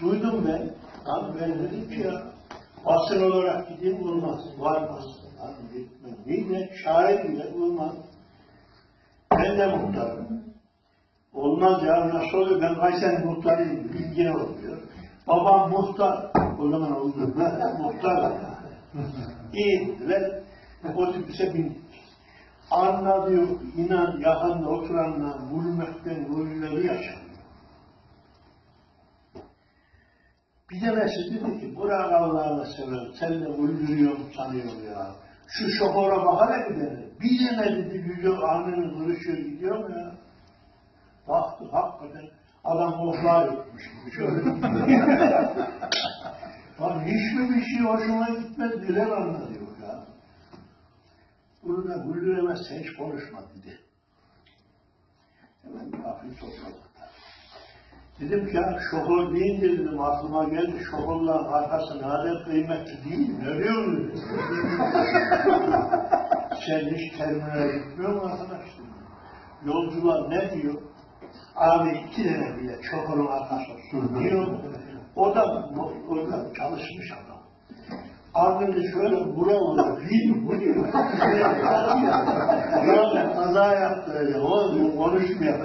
Duydum ben. Abi ben dedim ki ya basın olarak gideyim olmaz. Varmaz. Abi gitmem. Niye? Şair bile olmaz. Ben de muhtarım. Olmaz ya nasıl oluyor? Ben Kayseri muhtarıyım. Bilgine oluyor. Babam muhtar. O zaman oldu. muhtar. İyi. Ve otobüse bindik. Anladı, inan yakında oturanlar gülmekten gönülleri Bir tanesi dedi ki bırak Allah'ını sever, sen de öldürüyorum sanıyorum ya. Şu şoföre bakana gidelim. Bir tane dedi yüzü alnının kırışıyor gidiyor mu ya? Baktı hakikaten adam muhlar etmiş. Şöyle. Lan hiç mi bir şey hoşuma gitmez bilen anlatıyor ya. Bunu da güldüremezse hiç konuşma dedi. Hemen kafayı topladık. Dedim ki ya şoför deyince dedim aklıma geldi şoförlerin arkası ne kıymetli değil mi? Diyorsun dedim. Sen hiç terminale gitmiyor musun arkadaş. Yolcular ne diyor? Abi iki tane bile şoförün arkası olsun diyor. O da, o da çalışmış adam. Abini şöyle vura vura değil mi? Bu diyor. Ya kaza yaptı öyle. O konuşmuyor.